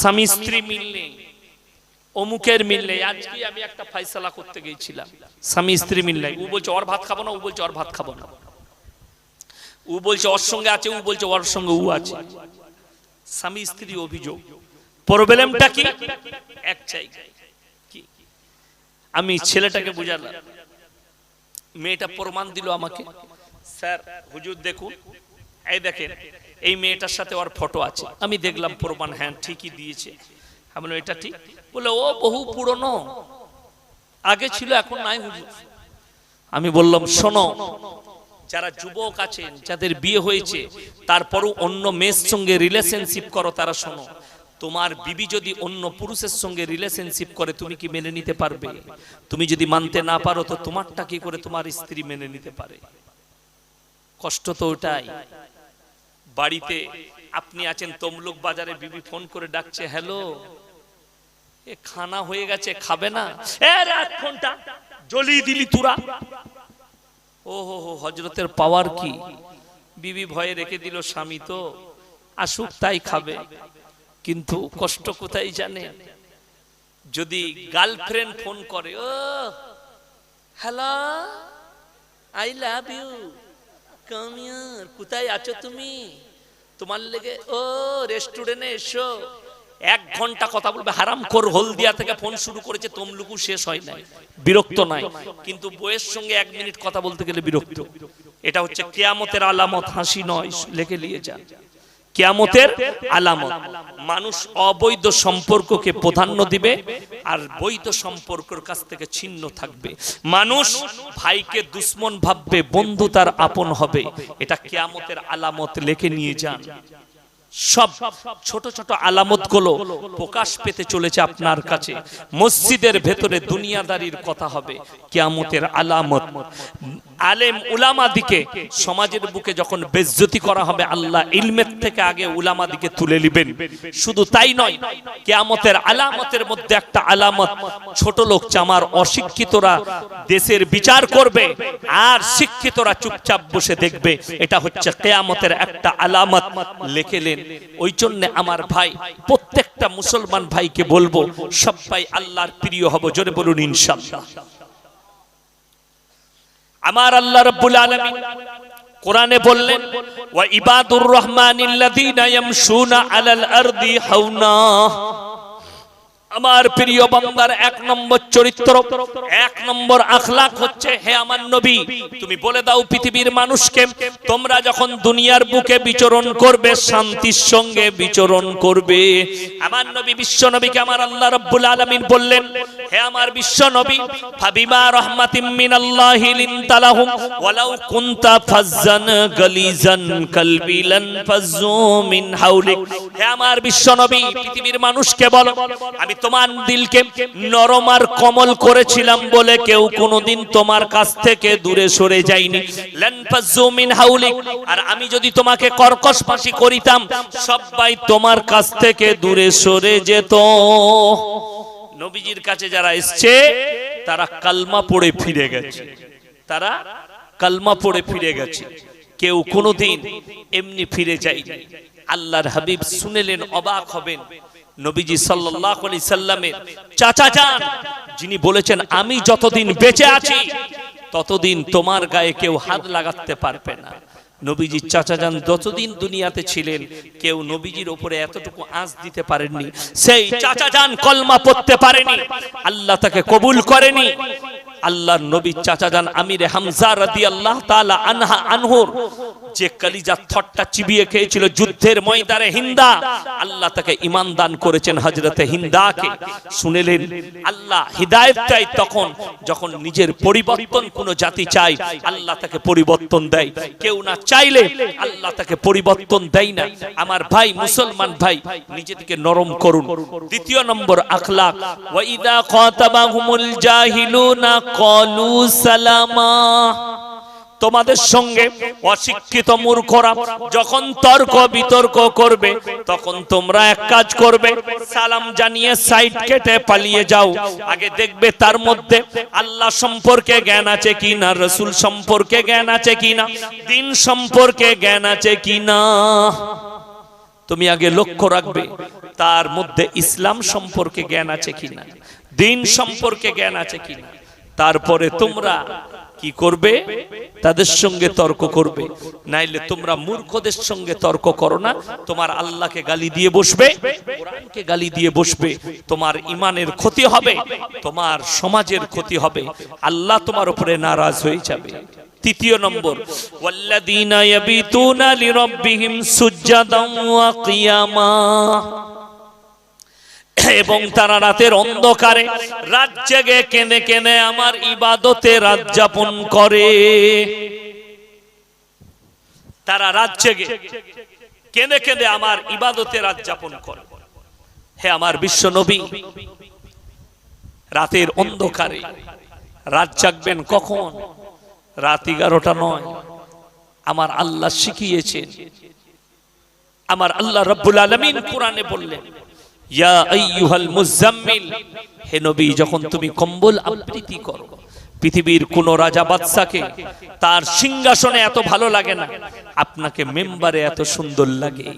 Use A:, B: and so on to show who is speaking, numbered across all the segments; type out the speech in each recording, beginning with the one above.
A: স্বামী স্ত্রী মিল নেই অমুকের মিল নেই আজকে আমি একটা ফাইসালা করতে গিয়েছিলাম স্বামী স্ত্রী মিল নেই ও বলছে, ওর ভাত খাব না, ও বলছে, ওর ভাত খাব না। ও বলছে, ওর সঙ্গে আছে, ও বলছে, ওর সঙ্গে ও আছে। স্বামী স্ত্রী অভিযোগ। প্রবলেমটা কি? এক আমি ছেলেটাকে বুঝালাম। মেয়েটা প্রমাণ দিল আমাকে। স্যার, হুজুর দেখুন। এই দেখেন এই মেয়েটার সাথে ওর ফটো আছে। আমি দেখলাম প্রমাণ হ্যাঁ ঠিকই দিয়েছে। আমি এটা ঠিক? বলে ও বহু পুরনো। আগে ছিল, এখন নাই হুজুর। আমি বললাম, শোনো, যারা যুবক আছেন, যাদের বিয়ে হয়েছে, তারপরও অন্য মেয়ের সঙ্গে রিলেশনশিপ করো, তারা শোনো, তোমার বিবি যদি অন্য পুরুষের সঙ্গে রিলেশনশিপ করে, তুমি কি মেনে নিতে পারবে? তুমি যদি মানতে না পারো, তো তোমারটা কি করে তোমার স্ত্রী মেনে নিতে পারে? কষ্ট তো ওটাই। বাড়িতে আপনি আছেন, তমলুক বাজারে বিবি ফোন করে ডাকছে, হ্যালো, এ খানা হয়ে গেছে, খাবে না? ফোনটা, জ্বলিয়ে দিলি তুরা। ও হো হো হজরতের পাওয়ার কি? বিবি ভয়ে রেখে দিল, স্বামী তো আসুক, তাই খাবে। কিন্তু কষ্ট কোথায় জানে? যদি গার্লফ্রেন্ড ফোন করে ও hello, I love you. Come here কোথায় আছো তুমি? তোমার লেগে, ও রেস্টুরেন্টে এসো। এক ঘণ্টা কথা বলবে হারাম কর হলদিয়া থেকে ফোন শুরু করেছে, তমলুকু শেষ হয় নাই। বিরক্ত নাই। কিন্তু বইয়ের সঙ্গে এক মিনিট কথা বলতে গেলে বিরক্ত। এটা হচ্ছে কেয়ামতের আলামত, হাসি নয়, লেখে নিয়ে যান। কেয়ামতের আলামত। মানুষ অবৈধ সম্পর্ককে প্রাধান্য দিবে আর বৈধ সম্পর্কের কাছ থেকে ছিন্ন থাকবে। মানুষ ভাইকে দুশ্মন ভাববে, বন্ধু তার আপন হবে। এটা কেয়ামতের আলামত লেখে নিয়ে যান। সব ছোট ছোট আলামতগুলো প্রকাশ পেতে চলেছে আপনার কাছে। মসজিদের ভেতরে দুনিয়াদারির কথা হবে। কেয়ামতের আলামত আলেম উলামা দিকে সমাজের বুকে যখন বেজ্জতি করা হবে, আল্লাহ ইলমের থেকে আগে উলামা দিকে তুলে নেবেন। শুধু তাই নয়, কেয়ামতের আলামতের মধ্যে একটা আলামত, ছোট লোক চামার অশিক্ষিতরা দেশের বিচার করবে আর শিক্ষিতরা চুপচাপ বসে দেখবে। এটা হচ্ছে কেয়ামতের একটা আলামত। লেখেলেন, ওই জন্য আমার ভাই, প্রত্যেকটা মুসলমান ভাইকে বলব সবাই আল্লাহর প্রিয় হব। জোরে বলুন ইনশাআল্লাহ আমার আল্লাহ রব্বুল আলমী কোরআনে বললেন ওয়া ইবাদুর রহমানিল্লাযীনা ইয়ামশুনা আলাল আরদি হাওনা। আমার প্রিয় বান্দার এক নম্বর চরিত্র, এক নম্বর আখলাক হচ্ছে হে আমার নবী। তুমি বলে দাও পৃথিবীর মানুষকে, তোমরা যখন দুনিয়ার বুকে বিচরণ করবে, শান্তির সঙ্গে বিচরণ করবে। আমার নবী বিশ্ব নবীকে আমার আল্লাহ রাব্বুল আলামিন বললেন, হে আমার বিশ্ব নবী, ফাবিমা রাহমাতিম মিনাল্লাহি লিনতালাহুম ওয়ালাউ কুনতা ফাজ্জান গালিজান কলবি লান মিন হাওলিক। হে আমার বিশ্ব নবী পৃথিবীর মানুষকে বলো, আমি তোমার দিলকে নরম আর কমল করেছিলাম বলে কেউ কোনোদিন তোমার কাছ থেকে দূরে সরে যায়নি। মিন হাওলিক আর আমি যদি তোমাকে কর্কশ ফাঁসি করিতাম সবাই তোমার কাছ থেকে দূরে সরে যেত। নবীজির কাছে যারা এসছে, তারা কালমা পড়ে ফিরে গেছে। তারা কালমা পড়ে ফিরে গেছে। কেউ কোনোদিন এমনি ফিরে যায়নি। আল্লাহর হাবিব শুনেলেন অবাক হবেন। নবীজি সাল্লাল্লাহু আলাইহি সাল্লামের চাচা যান যিনি। বলেছেন আমি যতদিন বেঁচে আছি ততদিন তোমার গায়ে কেউ হাত লাগাতে পারবে না। নবীজির চাচা যান যতদিন দুনিয়াতে ছিলেন, কেউ নবীজির ওপরে এতটুকু আঁচ দিতে পারেননি, সেই চাচা যান কলমা পড়তে পারেনি, আল্লাহ তাকে কবুল করেনি। আল্লাহর নবী চাচা যান আমিরে হামজা রাদিয়াল্লাহু তাআলা আনহা আনহুর, যে কলিজা থট্টা চিবিয়ে খেয়েছিল যুদ্ধের ময়দানে হিন্দা, আল্লাহ তাকে ইমান দান করেছেন হযরতে হিন্দাকে। শুনেলেন, আল্লাহ হিদায়াত দেয় তখন, যখন নিজের পরিবর্তন কোন জাতি চায়, আল্লাহ তাকে পরিবর্তন দেয়। কেউ না চাইলে আল্লাহ তাকে পরিবর্তন দেয় না। আমার ভাই মুসলমান ভাই নিজেকে নরম করুন। দ্বিতীয় নম্বর আখলাক। কলু সালামা। তোমাদের সঙ্গে অশিক্ষিত মূর্খরা যখন তর্ক বিতর্ক করবে, তখন তোমরা এক কাজ করবে, সালাম জানিয়ে সাইড কেটে পালিয়ে যাও। আগে দেখবে তার মধ্যে আল্লাহ সম্পর্কে জ্ঞান আছে কিনা, রসুল সম্পর্কে জ্ঞান আছে কিনা, দিন সম্পর্কে জ্ঞান আছে কিনা। তুমি আগে লক্ষ্য রাখবে, তার মধ্যে ইসলাম সম্পর্কে জ্ঞান আছে কিনা, দিন সম্পর্কে জ্ঞান আছে কিনা। তারপরে তোমরা কি করবে? তাদের সঙ্গে তর্ক করবে। নাইলে তোমরা মূর্খদের সঙ্গে তর্ক করো না। তোমার আল্লাহকে গালি দিয়ে বসবে, কোরআনকে গালি দিয়ে বসবে। তোমার ইমানের ক্ষতি হবে, তোমার সমাজের ক্ষতি হবে। আল্লাহ তোমার উপরে নারাজ হয়ে যাবে। তৃতীয় নম্বর, ওয়াল্লাযীনা ইয়াবিতুনা লিরাব্বিহিম সুজদান ওয়া কিয়ামা। এবং তারা রাতের অন্ধকারে রাত জেগে কেঁদে কেঁদে আমার ইবাদতে রাত যাপন করে। তারা রাত জেগে কেঁদে কেঁদে আমার ইবাদতে রাত যাপন করে। হে আমার বিশ্ব নবী রাতের অন্ধকারে রাত জাগবেন কখন? রাত এগারোটা নয়। আমার আল্লাহ শিখিয়েছেন। আমার আল্লাহ রব্বুল আলমিন কোরআনে বললেন ইয়া আইয়ুহাল মুজাম্মিল। হে নবী, যখন তুমি কম্বল আবৃত্তি করো, পৃথিবীর কোন রাজা বাদশাকে তার সিংহাসনে এত ভালো লাগে না, আপনাকে মেম্বারে এত সুন্দর লাগে।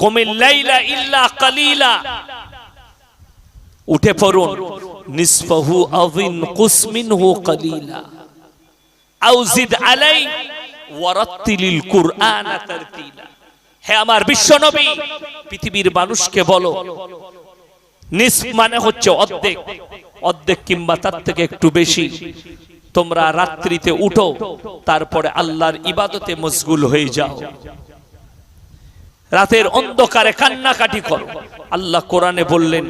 A: কমিল লাইলা ইল্লা কালিলা। উঠে পড়ুন, নিসফাহু আযিন কুসমিনহু কালিলা। আও জিদ আলাই ওয়ারাত্তিলিল কুরআনা তারতিলা। হে আমার বিশ্বনবী পৃথিবীর মানুষকে বলো, নিস মানে হচ্ছে অর্ধেক অর্ধেক কিংবা তার থেকে একটু বেশি। তোমরা রাত্রিতে উঠো, তারপরে আল্লাহর ইবাদতে মশগুল হয়ে যাও। রাতের অন্ধকারে কান্নাকাটি করো। আল্লাহ কোরআনে বললেন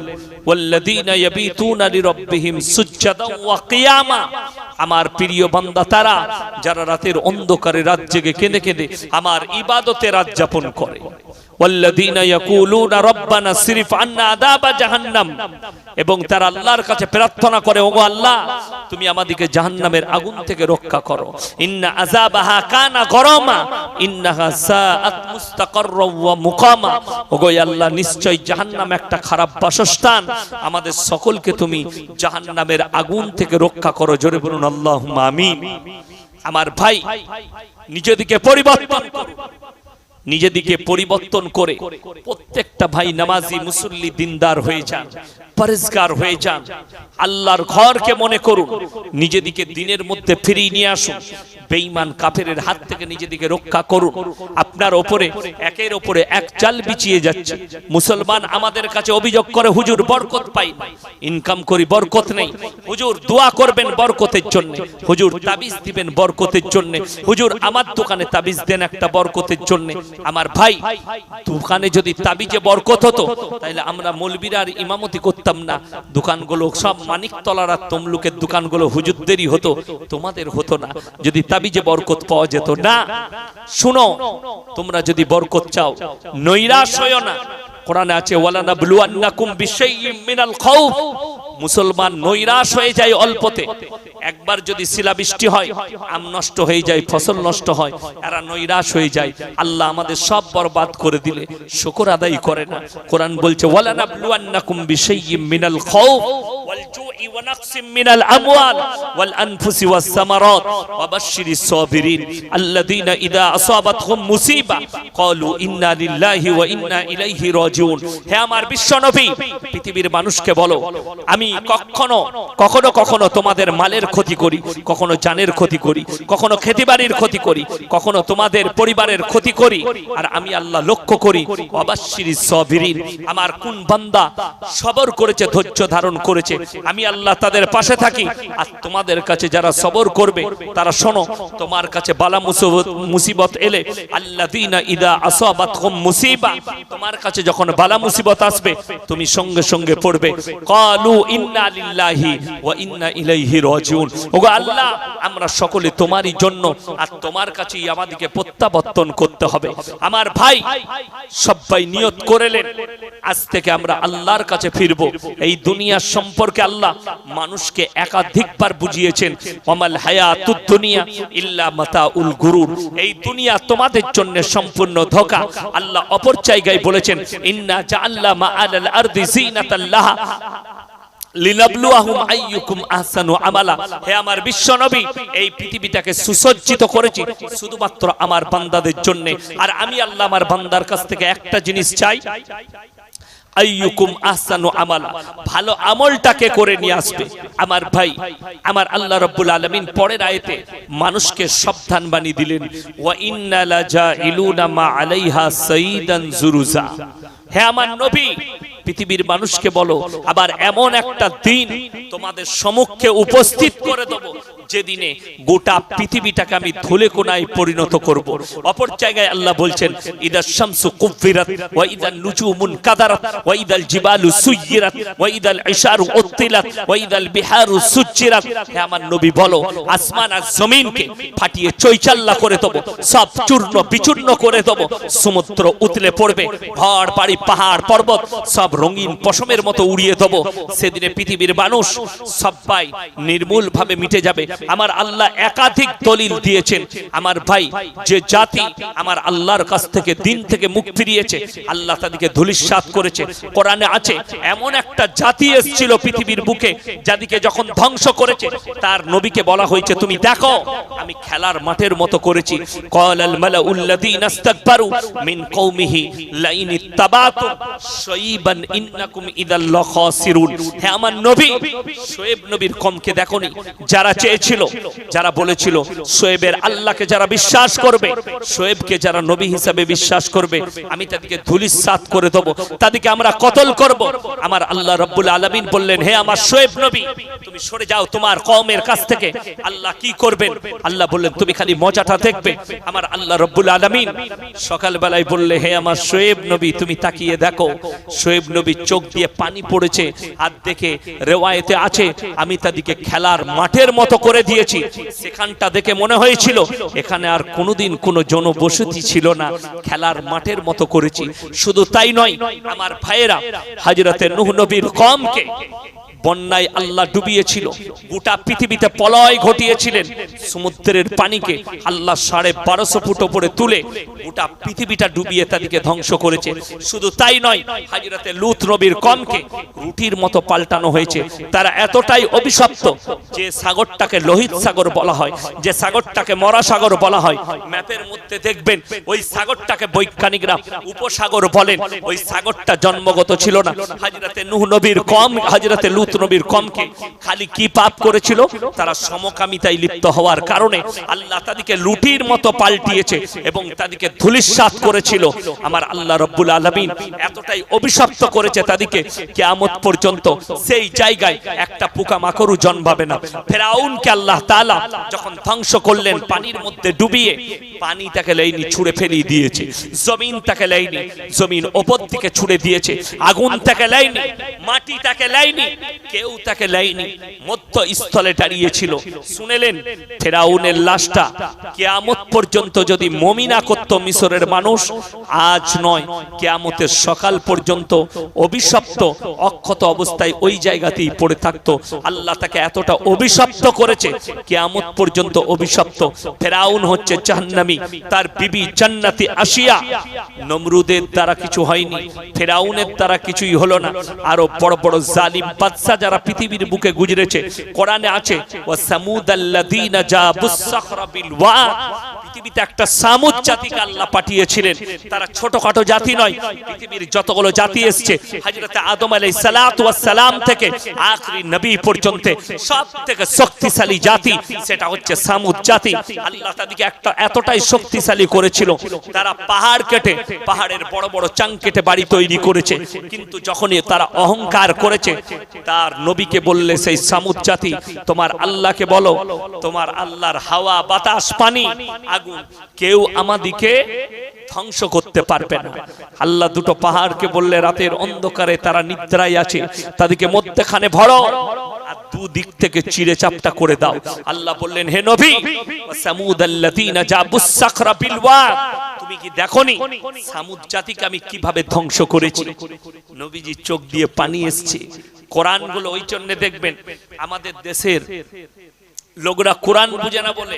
A: আমার প্রিয় বান্দা, তারা যারা রাতের অন্ধকারে রাত জেগে কেঁদে কেঁদে আমার ইবাদতে রাত যাপন করে। ওয়াল্লাযীনা ইয়াকুলুনা রাব্বানা সিরিফ আন্না আযাবা জাহান্নাম। এবং তারা আল্লাহর কাছে প্রার্থনা করে, ওগো আল্লাহ, তুমি আমাদেরকে জাহান্নামের আগুন থেকে রক্ষা করো। ইন্না আযাবাহা কানা গরমা, ইন্নাহা সাআত ওয়া মুকামা। ওগো আল্লাহ নিশ্চয় জাহান্নাম একটা খারাপ বাসস্থান। আমাদের সকলকে তুমি জাহান্নামের আগুন থেকে রক্ষা করো। জোরে বলুন, আল্লাহুম্মা আমিন। আমার ভাই, নিজেদিকে পরিবর্তন করো। নিজেদিকে পরিবর্তন করে প্রত্যেকটা ভাই নামাজি মুসল্লি দিনদার হয়ে যান পরিষ্কার হয়ে যান। আল্লাহর ঘরকে মনে করুন, নিজেদিকে দিনের মধ্যে ফিরিয়ে নিয়ে আসুন, বেঈমান কাফেরের হাত থেকে নিজেদিকে রক্ষা করুন। আপনার ওপরে, একের ওপরে এক চাল বিছিয়ে যাচ্ছে। মুসলমান আমাদের কাছে অভিযোগ করে, হুজুর, বরকত পাই না। ইনকাম করি, বরকত নেই। হুজুর, দোয়া করবেন বরকতের জন্য। হুজুর, তাবিজ দিবেন বরকতের জন্য। হুজুর, আমার দোকানে তাবিজ দেন একটা বরকতের জন্য। আমার ভাই দোকানে যদি তাবিজে বরকত হতো তাহলে আমরা মলবিরা আর ইমামতি করতাম না। দোকানগুলো সব মানিকতলার আর তমলুকের দোকানগুলো হুজুরদেরই হতো, তোমাদের হতো না। যদি তাবিজে বরকত পাওয়া যেত না, শুনো, তোমরা যদি বরকত চাও নৈরাশ হইও না। কোরআনে আছে ওয়ালানা বলুয়ান্নাকুম বিশাইয়্যিম মিনাল খাউফ। মুসলমান নৈরাশ হয়ে যায় অল্পতে। একবার যদি শিলাবৃষ্টি হয়, আম নষ্ট হয়ে যায়, ফসল নষ্ট হয়, এরা নৈরাশ হয়ে যায়। আল্লাহ আমাদের সব বরবাদ করে দিলে, শুকর আদায় করে না। কোরআন বলছে ওয়ালানা বলুয়ান্নাকুম বিশাইয়্যিম মিনাল খাউফ। বাশশিরিস সাবিরিন আল্লাযীনা ইযা আসাবাতহুম মুসিবা ক্বালু ইন্না লিল্লাহি ওয়া ইন্না ইলাইহি রাজিউন হে আমার বিশ্বনবী পৃথিবীর মানুষকে বলো, আমি কখনো কখনো কখনো তোমাদের মালের ক্ষতি করি, কখনো জানের ক্ষতি করি, কখনো খেতিবাড়ির ক্ষতি করি, কখনো তোমাদের পরিবারের ক্ষতি করি, আর আমি আল্লাহ লক্ষ্য করি অবাশিরিস সাবিরিন, আমার কোন বান্দা সবর করেছে, ধৈর্য ধারণ করেছে আমি আল্লাহ তাদের পাশে থাকি। আর তোমাদের কাছে যারা সবর করবে, তারা শোনো, তোমার কাছে বালা মুসিবত এলে, আল্লাযীনা ইদা আসাবাতহুম মুসিবা, তোমার কাছে যখন বালা মুসিবত আসবে, তুমি সঙ্গে সঙ্গে পড়বে ক্বালু ইন্না লিল্লাহি ওয়া ইন্না ইলাইহি রাজিউন। ওগো আল্লাহ, আমরা সকলে তোমারই জন্য, আর তোমার কাছেই আমাদেরকে প্রত্যাবর্তন করতে হবে। আমার ভাই সবাই নিয়ত করেলেন আজ থেকে আমরা আল্লাহর কাছে ফিরব। এই দুনিয়ার সম্পর্কে আল্লাহ মানুষকে একাধিকবার বুঝিয়েছেন ওমাল হায়াতুদ দুনিয়া ইল্লা মাতাউল গুরুর এই দুনিয়া তোমাদের জন্য সম্পূর্ণ ধোঁকা। আল্লাহ অপর জায়গায় বলেছেন, ইন্না জাআল্লা মাআলাল আরদি জিনাতাল্লাহ লিনাবলুয়াহুম আইয়ুকুম আহসানু আমালা। হে আমার বিশ্ব এই পৃথিবীটাকে সুসজ্জিত করেছি শুধুমাত্র আমার বান্দাদের জন্য। আর আমি আল্লাহ আমার বান্দার কাছ থেকে একটা জিনিস চাই আইয়ুকুম আহসানু আমালা। ভালো আমলটাকে করে নিয়ে আসবে। আমার ভাই, আমার আল্লাহ রাব্বুল আলামিন পরের আয়াতে মানুষকে সাবধান বানিয়ে দিলেন, ওয়া ইন্না লাজাইলুনা মা আলাইহা সাইদান জুরুজা। হে আমার নবী, পৃথিবীর মানুষকে বলো, আবার এমন একটা দিন তোমাদের সম্মুখে উপস্থিত করে দেবো যেদিনে গোটা পৃথিবীটাকে আমি ধুলে কোনায় পরিণত করব। অপর জায়গায় আল্লাহ বলছেন ইদার শামসু কুফিরাত ওয়া ইদার নুজুমুন কাদারাত ওয়া ইদাল জিবালু সুয়িরাত ওয়া ইদাল ইশারু উত্তিলাত ওয়া ইদাল বিহারু সুজ্জিরাত। হে আমার নবী, বলো, আসমান আর জমিনকে ফাটিয়ে চৈচাল্লা করে দেবো, সব চূর্ণ বিচূর্ণ করে দেবো, সমুদ্র উতলে পড়বে, ঘর, বাড়ি, পাহাড়, পর্বত, সব রঙিন পশমের মতো উড়িয়ে দেবো। সেদিনে পৃথিবীর মানুষ সবাই নির্মূল ভাবে মিটে যাবে আমার আল্লাহ একাধিক দলিল দিয়েছেন। আমার ভাই যে জাতি আমার আল্লাহর কাছ থেকে, দিন থেকে মুখ ফিরিয়েছে আল্লাহ তাদেরকে ধুলিস্বাত করেছে। কোরআনে আছে, এমন একটা জাতি এসেছিল পৃথিবীর বুকে যাদিকে যখন ধ্বংস করেছে, তার নবীকে বলা হয়েছে, তুমি দেখো, আমি খেলার মাঠের মতো করেছি। আমার নবী যারা চেয়েছিল যারা বলেছিল শোয়েবের আল্লাহকে যারা বিশ্বাস করবে শোয়েবকে যারা নবী হিসাবে বিশ্বাস করবে, আমি তাদেরকে ধুলিসাৎ করে দেবো, তাদেরকে আমরা কতল করব। আমার আল্লাহ রব্বুল আলামিন বললেন, হে আমার শোয়েব নবী, তুমি সরে যাও তোমার কওমের কাছ থেকে, আল্লাহ কি করবেন? আল্লাহ বললেন, তুমি খালি মজাটা দেখবে। আমার আল্লাহ রব্বুল আলামিন সকালবেলায় বললে, হে আমার শোয়েব নবী, তুমি তাকিয়ে দেখো শোয়েব নবীর চোখ দিয়ে পানি পড়েছে আর দেখে রেওয়ায়েতে আছে, আমি তাদেরকে খেলার মাঠের মতো করে দিয়েছি। সেখানটা দেখে মনে হয়েছিল, এখানে আর কোনোদিন কোনো জনবসতি ছিল না। খেলার মাঠের মতো করেছি। শুধু তাই নয়, আমার ভাইয়েরা, হাজরতে নুহ নবীর কমকে বন্যায় আল্লাহ ডুবিয়েছিল। গোটা পৃথিবীতে পলয় ঘটিয়েছিলেন। সমুদ্রের পানিকে আল্লাহ সাড়ে বারোশো ফুট ওপরে তুলে গোটা পৃথিবীটা ডুবিয়ে তাদেরকে ধ্বংস করেছে। শুধু তাই নয়, হাজিরাতে লুত নবীর কমকে রুটির মতো পাল্টানো হয়েছে। তারা এতটাই অভিশপ্ত যে সাগরটাকে লোহিত সাগর বলা হয়, যে সাগরটাকে মরা সাগর বলা হয়। ম্যাপের মধ্যে দেখবেন, ওই সাগরটাকে বৈজ্ঞানিকরা উপসাগর বলেন। ওই সাগরটা জন্মগত ছিল না। হাজিরাতে নুহ নবীর কম, হাজিরাতে লুত নবীর কমকে খালি কি পাপ করেছিল? তারা সমকামিতায় লিপ্ত হওয়ার কারণে আল্লাহ তাদেরকে লুটির মতো পাল্টিয়েছে এবং তাদেরকে ধুলিস্বাত করেছিল। আমার আল্লাহ রব্বুল আলমিন এতটাই অভিশপ্ত করেছে তাদেরকে কেয়ামত পর্যন্ত সেই জায়গায় একটা পোকা মাকড়ও জন্মাবে না। ফেরাউনকে আল্লাহ তাআলা যখন ধ্বংস করলেন, পানির মধ্যে ডুবিয়ে পানি তাকে লেইনি, ছুঁড়ে ফেলিয়ে দিয়েছে। জমিন তাকে লেইনি, জমিন ওপর দিকে ছুঁড়ে দিয়েছে। আগুন তাকে লেইনি, মাটি তাকে লেইনি কেউ তাকে লেয়নি মধ্য স্থলে দাঁড়িয়েছিল। শুনেলেন, ফেরাউনের লাশটা কেয়ামত পর্যন্ত যদি মমিনা করত মিশরের মানুষ, আজ নয়, কেয়ামতের সকাল পর্যন্ত অভিশপ্ত, অক্ষত অবস্থায় ওই জায়গাতেই পড়ে থাকতো। আল্লাহ তাকে এতটা অভিশপ্ত করেছে, কেয়ামত পর্যন্ত অভিশপ্ত। ফেরাউন হচ্ছে জাহান্নামী, তার বিবি জান্নাতি আসিয়া নমরুদের দ্বারা কিছু হয়নি, ফেরাউনের দ্বারা কিছুই হলো না। আরও বড় বড় জালিম বাদশা যারা পৃথিবীর বুকে গুজরেছে, কোরআনে আছে, ওয়া সামুদাল্লাযীনা জাবুস সাখরা বিল ওয়াদ পৃথিবীতে একটা সামুদ জাতিকে আল্লাহ পাঠিয়েছিলেন। তারা ছোটখাটো জাতি নয়, পৃথিবীর যতগুলো জাতি এসছে, হযরতে আদম আলাইহিস সালাতু ওয়াস সালাম থেকে আখরি নবী পর্যন্ত সব থেকে শক্তিশালী জাতি, সেটা হচ্ছে সামুদ জাতি। আল্লাহ তাদেরকে একটা এতটাই শক্তিশালী করেছিল, তারা পাহাড় কেটে, পাহাড়ের বড় বড় চাং কেটে বাড়ি তৈরি করেছে। কিন্তু যখনই তারা অহংকার করেছে তার নবীকে বললে, সেই সামুদ জাতি, তোমার আল্লাহকে বলো, তোমার আল্লাহর হাওয়া, বাতাস, পানি, আগুন, কেউ আমাদিকে ধ্বংস করতে পারবে না। আল্লাহ দুটো পাহাড়কে বললে, রাতের অন্ধকারে তারা নিদ্রায় আছে, তাদেরকে মধ্যখানে ভরো আর থেকে চিড়ে চাপটা করে দাও। আল্লাহ বললেন, হে নবী তুমি কি দেখোনি? সামুদ জাতিকে আমি কীভাবে ধ্বংস করেছি? নবীজি চোখ দিয়ে পানি এসছে। কোরআনগুলো ওই জন্য দেখবেন, আমাদের দেশের লোকরা কোরআন বুঝে না বলে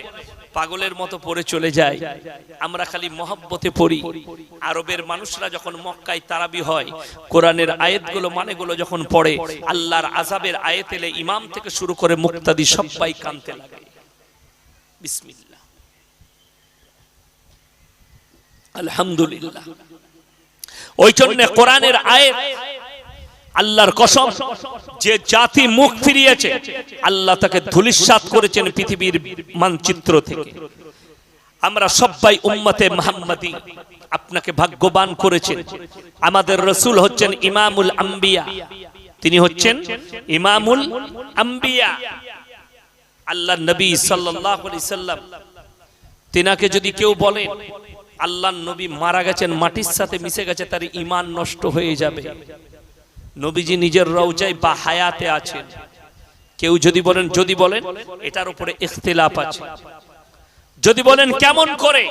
A: পাগলের মতো পড়ে চলে যায়। আমরা খালি মহব্বতে পড়ি। আরবের মানুষরা যখন মক্কায় তারাবি হয়, কোরআনের আয়াতগুলো, মানেগুলো যখন পড়ে, আল্লাহর আজাবের আয়েত এলে ইমাম থেকে শুরু করে মুক্তাদি সবাই কানতে লাগে। আলহামদুলিল্লাহ। ওই জন্য কোরআনের আয়াত আল্লাহর কসম, যে জাতি মুখ ফিরিয়েছে, আল্লাহ তাকে ধুলিস্বাত করেছেন পৃথিবীর মানচিত্র থেকে। আমরা সবাই উম্মতে মোহাম্মদী, আপনাকে ভাগ্যবান করেছেন। আমাদের রসুল হচ্ছেন ইমামুল আম্বিয়া। তিনি হচ্ছেন ইমামুল আম্বিয়া। আল্লাহ নবী সাল্লাম, তিনাকে যদি কেউ বলেন আল্লাহ নবী মারা গেছেন, মাটির সাথে মিশে গেছে, তার ইমান নষ্ট হয়ে যাবে। নবীজি নিজের রওজায় বা হায়াতে আছেন। কেউ যদি বলেন যদি বলেন, এটার উপরে ইখতিলাফ আছে। যদি বলেন, কেমন করে?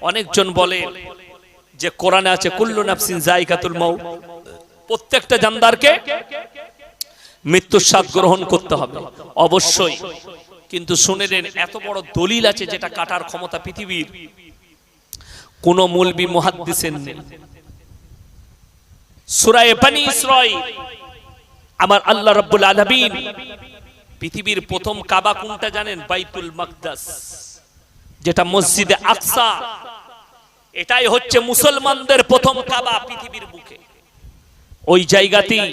A: অনেকজন বলে যে কোরআনে আছে, কুল্লু নাফসিন জায়গাতুল মৌ প্রত্যেকটা জানদারকে মৃত্যুর স্বাদ গ্রহণ করতে হবে। অবশ্যই। কিন্তু শুনে নেন, এত বড় দলিল আছে যেটা কাটার ক্ষমতা পৃথিবীর। কোন মুলবি মুহাদ্দিসের নেই। সূরায়ে বনি ইসরাঈল। আমার আল্লাহ রাব্বুল আলামিন পৃথিবীর প্রথম কাবা কোনটা জানেন? বাইতুল মাকদাস, যেটা মসজিদে আকসা। এটাই হচ্ছে মুসলমানদের প্রথম কাবা পৃথিবীর বুকে। ওই জায়গাতেই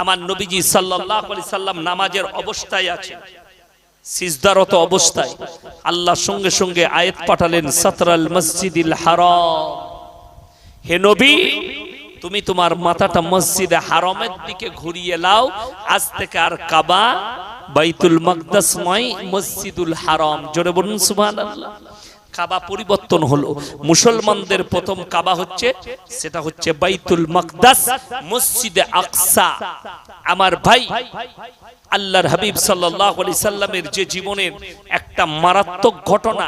A: আমার নবীজি আলাইহি সাল্লাম নামাজের অবস্থায় আছে সিজদারত অবস্থায়। আল্লাহ সঙ্গে সঙ্গে আয়াত পাঠালেন, সাতরাল মসজিদিল হারাম। হে নবী তুমি তোমার মাথাটা মসজিদে হারমের দিকে ঘুরিয়ে লাও। আজ থেকে আর কাবা, বাইতুল মাকদাস নয়, মসজিদুল হারম। জোরে বলুন, সুবহানাল্লাহ। কাবা পরিবর্তন হলো। মুসলমানদের প্রথম কাবা হচ্ছে, সেটা হচ্ছে বাইতুল মকদাস, মসজিদে আকসা। আমার ভাই, আল্লাহর হাবিব সাল্লাল্লাহু আলাইহি সাল্লামের যে জীবনের একটা মারাত্মক ঘটনা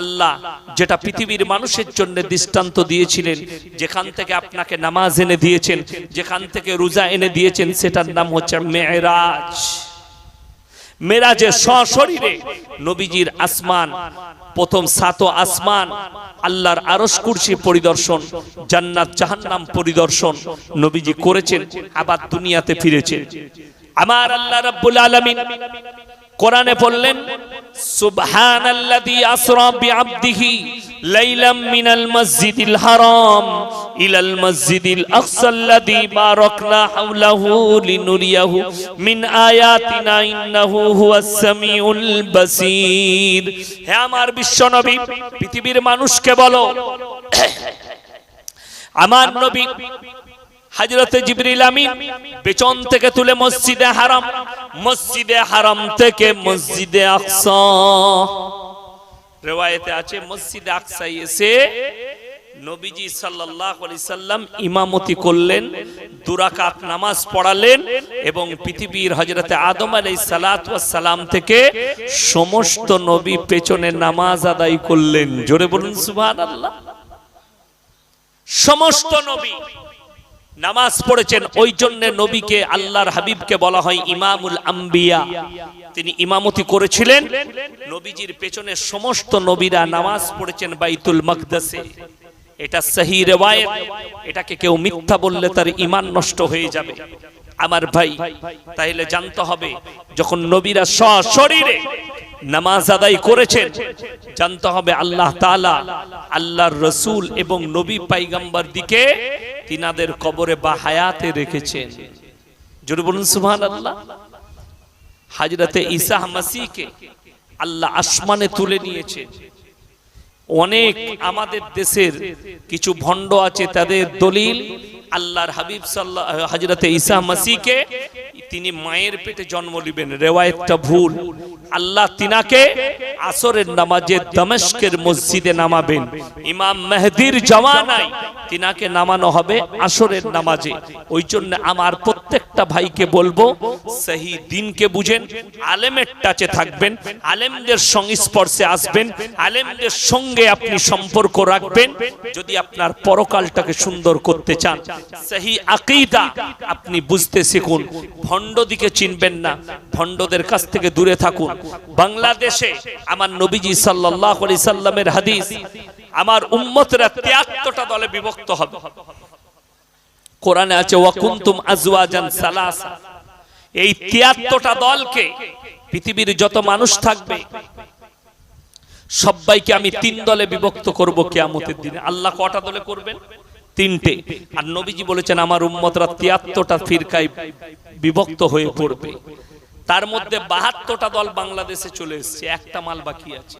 A: আল্লাহ যেটা পৃথিবীর মানুষের জন্য দৃষ্টান্ত দিয়েছিলেন, যেখান থেকে আপনাকে নামাজ এনে দিয়েছেন, যেখান থেকে রোজা এনে দিয়েছেন, সেটার নাম হচ্ছে মেরাজ মেরাজে সশরীরে নবীজির আসমান, প্রথম সাত আসমান, আল্লাহর আরস কুরসি পরিদর্শন, জান্নাত জাহান্নাম পরিদর্শন নবীজি করেছেন, আবার দুনিয়াতে ফিরেছেন। আমার আল্লাহ রাব্বুল আলামিন কোরআনে বললেন সুবহানাল্লাযী আসরা বিআবদিহি লাইলাম মিনাল মসজিদিল হারাম, ইলাল মসজিদিল আকসাল্লাযী বারাকনা হাওলাহু লিনুরিয়াহু মিন আয়াতিনা ইন্নাহু হুয়াস সামিউল বাসীর। হে আমার বিশ্বনবী, পৃথিবীর মানুষকে বলো, আমার নবী হাজরতে জিবরিল আমিন পেছন থেকে তুলে মসজিদে হারাম মসজিদে হারাম থেকে মসজিদে আকসা। রেওয়ায়েতে আছে, মসজিদে আকসায় এসে নবীজি সাল্লাল্লাহু সাল্লাম ইমামতি করলেন দুরাকাত নামাজ পড়ালেন এবং পৃথিবীর হযরতে আদম আলাইহিস সালাতু সালাম থেকে সমস্ত নবী পেছনে নামাজ আদায় করলেন। জোরে বলুন সুবহানাল্লাহ। সমস্ত নবী নামাজ পড়েছেন, ওই জন্য নবীকে, আল্লাহর হাবিবকে বলা হয় ইমামুল আম্বিয়া। তিনি ইমামতি করেছিলেন। নবীজির পেছনে সমস্ত নবীরা নামাজ পড়েছেন বাইতুল মকদাসে। এটা সহি রেওয়ায়েত। এটাকে কেউ মিথ্যা বললে তার ইমান নষ্ট হয়ে যাবে। আমার ভাই, তাইলে জানতে হবে, যখন নবীরা সশরীরে নামাজ আদায় করেছেন। জানতে হবে আল্লাহ তাআলা আল্লাহর রসুল এবং নবী পাইগাম্বার দিকে তিনাদের কবরে বা হায়াতে রেখেছেন। সুবহানাল্লাহ। হাজরতে ঈসা মাসিহকে আল্লাহ আসমানে তুলে নিয়েছে অনেক আমাদের দেশের কিছু ভণ্ড আছে, তাদের দলিল আল্লাহর হাবিব সাল্লাহ, হজরতে ঈসা মাসিকে তিনি মায়ের পেটে জন্ম নেবেন। রেওয়ায়তটা ভুল। আল্লাহ তিনাকে আসরের নামাজে দমস্কের মসজিদে নামাবেন। ইমাম মেহদির জওয়ানায় তিনাকে নামানো হবে আসরের নামাজে। ওই জন্য আমার প্রত্যেকটা ভাইকে বলব, সেই দিনকে বুঝেন, আলেমের টাচে থাকবেন, আলেমদের সংস্পর্শে আসবেন, আলেমদের সঙ্গে আপনি সম্পর্ক রাখবেন। যদি আপনার পরকালটাকে সুন্দর করতে চান, সেই আকিদা আপনি বুঝতে শিখুন। ভণ্ড দিকে চিনবেন না, ভণ্ডদের কাছ থেকে দূরে থাকুন। বাংলাদেশে আমার নবীজি আলাইহি সাল্লামের হাদিস, আমার উম্মতরা 73টা দলে বিভক্ত হবে। কোরআনে আছে, ওয়াকুনতুম আজওয়াজান সালাসা এই 73টা দলকে পৃথিবীর যত মানুষ থাকবে, সবাইকে আমি তিন দলে বিভক্ত করব কিয়ামতের দিনে। আল্লাহ কটা দলে করবেন? তিনটে। আর নবীজি বলেছেন, আমার উম্মতরা তিয়াত্তরটা ফিরকায় বিভক্ত হয়ে পড়বে। তার মধ্যে বাহাত্তরটা দল বাংলাদেশে চলে এসছে একটা মাল বাকি আছে।